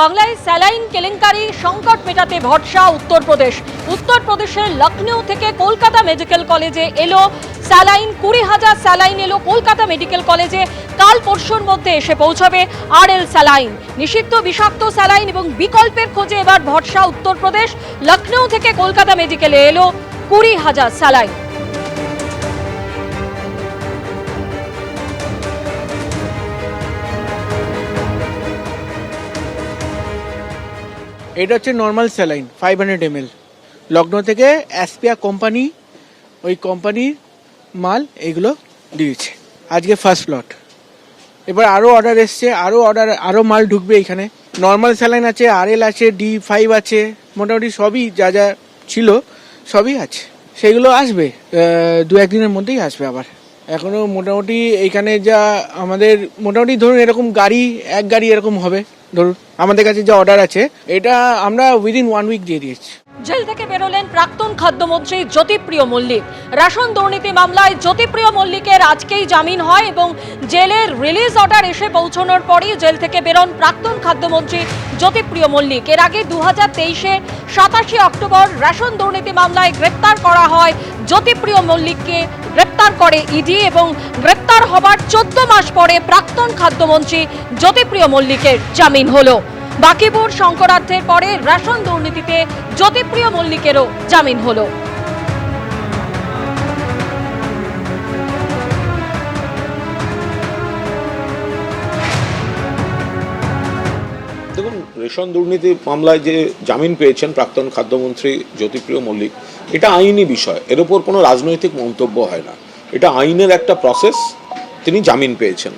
বাংলায় স্যালাইন কেলেঙ্কারি সংকট মেটাতে ভরসা উত্তরপ্রদেশ। উত্তরপ্রদেশের লখনৌ থেকে কলকাতা মেডিকেল কলেজে এলো স্যালাইন, কুড়ি হাজার স্যালাইন এলো কলকাতা মেডিকেল কলেজে, কাল পরশুর মধ্যে এসে পৌঁছাবে আর এল স্যালাইন। নিষিদ্ধ বিষাক্ত স্যালাইন এবং বিকল্পের খোঁজে এবার ভরসা উত্তরপ্রদেশ। লখনৌ থেকে কলকাতা মেডিকেলে এলো কুড়ি হাজার স্যালাইন। এটা হচ্ছে normal saline five hundred ML Lucknow থেকে অ্যাসপিয়া কোম্পানি ওই কোম্পানির মাল এগুলো দিয়েছে। আজকে ফার্স্ট লট এবার আরও অর্ডার এসছে আরও অর্ডার আরও মাল ঢুকবে এখানে। নর্মাল স্যালাইন আছে আর এল আছে ডি ফাইভ আছে, মোটামুটি সবই যা যা ছিল, সবই আছে। সেগুলো আসবে দু একদিনের মধ্যেই আসবে আবার। এখনও মোটামুটি এইখানে যা আমাদের মোটামুটি ধরুন এরকম গাড়ি, এক গাড়ি এরকম হবে। ধরুন আমাদের কাছে যা অর্ডার আছে, এটা আমরা উইদিন ওয়ান উইক দিয়ে দিয়েছি। জেল থেকে বেরোলেন প্রাক্তন খাদ্যমন্ত্রী জ্যোতিপ্রিয় মল্লিক। রেশন দুর্নীতি মামলায় জ্যোতিপ্রিয় মল্লিকের আজকেই জামিন হয় এবং জেলের রিলিজ অর্ডার এসে পৌঁছানোর পরই জেল থেকে বেরোন প্রাক্তন খাদ্যমন্ত্রী জ্যোতিপ্রিয় মল্লিক। এর আগে দু হাজার তেইশে সাতাশে অক্টোবর রেশন দুর্নীতি মামলায় গ্রেপ্তার করা হয় জ্যোতিপ্রিয় মল্লিককে। গ্রেপ্তার করে ইডি এবং গ্রেপ্তার হবার চোদ্দ মাস পরে প্রাক্তন খাদ্যমন্ত্রী জ্যোতিপ্রিয় মল্লিকের জামিন হলো। বাকিপুর শঙ্করার্থের পরে রেশন দুর্নীতিতে জ্যোতিপ্রিয় মল্লিকেরও জামিন হলো। দেখুন, রেশন দুর্নীতি মামলায় যে জামিন পেয়েছেন প্রাক্তন খাদ্যমন্ত্রী জ্যোতিপ্রিয় মল্লিক, এটা আইনি বিষয়। এর উপর কোনো রাজনৈতিক মন্তব্য হয় না। এটা আইনের একটা প্রসেস তিনি জামিন পেয়েছেন।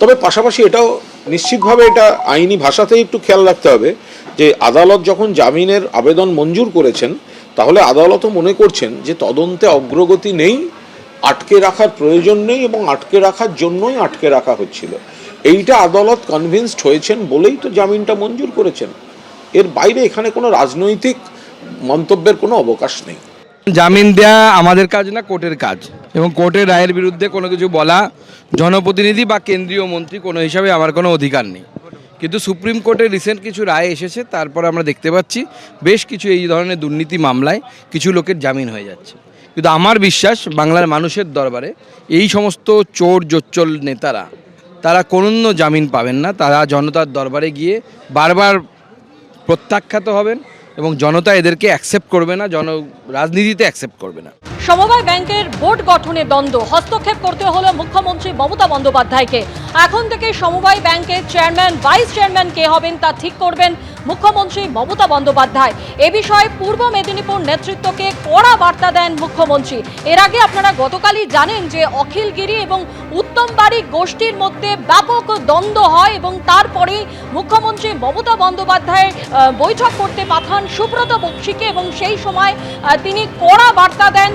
তবে পাশাপাশি এটাও নিশ্চিতভাবে এটা আইনি ভাষাতেই একটু খেয়াল রাখতে হবে যে আদালত যখন জামিনের আবেদন মঞ্জুর করেছেন, তাহলে আদালতও মনে করছেন যে তদন্তে অগ্রগতি নেই, আটকে রাখার প্রয়োজন নেই এবং আটকে রাখার জন্যই আটকে রাখা হচ্ছিল। এইটা আদালত কনভিন্সড হয়েছেন বলেই তো জামিনটা মঞ্জুর করেছেন। এর বাইরে এখানে কোনো রাজনৈতিক মন্তব্যের কোনো অবকাশ নেই। জামিন দেয়া আমাদের কাজ না, কোর্টের কাজ। এবং কোর্টের রায়ের বিরুদ্ধে কোনো কিছু বলা জনপ্রতিনিধি বা কেন্দ্রীয় মন্ত্রী কোনো হিসাবে আমার কোনো অধিকার নেই। কিন্তু সুপ্রিম কোর্টে রিসেন্ট কিছু রায় এসেছে, তারপর আমরা দেখতে পাচ্ছি বেশ কিছু এই ধরনের দুর্নীতি মামলায় কিছু লোকের জামিন হয়ে যাচ্ছে। কিন্তু আমার বিশ্বাস, বাংলার মানুষের দরবারে এই সমস্ত চোর জোচ্চল নেতারা, তারা কোনো জামিন পাবেন না, তারা জনতার দরবারে গিয়ে বারবার প্রত্যাখ্যাত হবেন এবং জনতা এদেরকে অ্যাকসেপ্ট করবে না জন রাজনীতিতে অ্যাকসেপ্ট করবে না। সমবায় ব্যাংকের বোর্ড গঠনে দ্বন্দ্ব। হস্তক্ষেপ করতে হলো মুখ্যমন্ত্রী মমতা বন্দ্যোপাধ্যায়কে। এখন থেকে সমবায় ব্যাংকের চেয়ারম্যান, ভাইস চেয়ারম্যান কে হবেন তা ঠিক করবেন মুখ্যমন্ত্রী মমতা বন্দ্যোপাধ্যায়। এ বিষয়ে পূর্ব মেদিনীপুর নেতৃত্বকে কড়া বার্তা দেন মুখ্যমন্ত্রী। এর আগে আপনারা গতকালই জানেন যে অখিলগিরি এবং উত্তম বাড়ি গোষ্ঠীর মধ্যে ব্যাপক দ্বন্দ্ব হয় এবং তারপরেই মুখ্যমন্ত্রী মমতা বন্দ্যোপাধ্যায় বৈঠক করতে পাঠান সুব্রত বক্সিকে এবং সেই সময় তিনি কড়া বার্তা দেন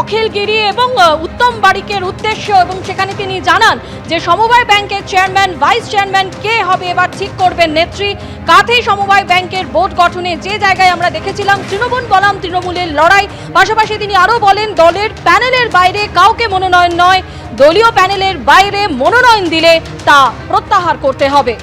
অখিলগিরি এবং উত্তম বারিকের উদ্দেশ্য এবং সেখানে তিনি জানান যে সমবায় ব্যাংকের চেয়ারম্যান, ভাইস চেয়ারম্যান কে হবে এবার ঠিক করবেন নেত্রী। কাঁথি সমবায় ব্যাংকের বোর্ড গঠনে যে জায়গায় আমরা দেখেছিলাম, তৃণমূল বলাম তৃণমূলের লড়াই। পাশাপাশি তিনি আরও বলেন, দলের প্যানেলের বাইরে কাউকে মনোনয়ন নয়, দলীয় প্যানেলের বাইরে মনোনয়ন দিলে তা প্রত্যাহার করতে হবে।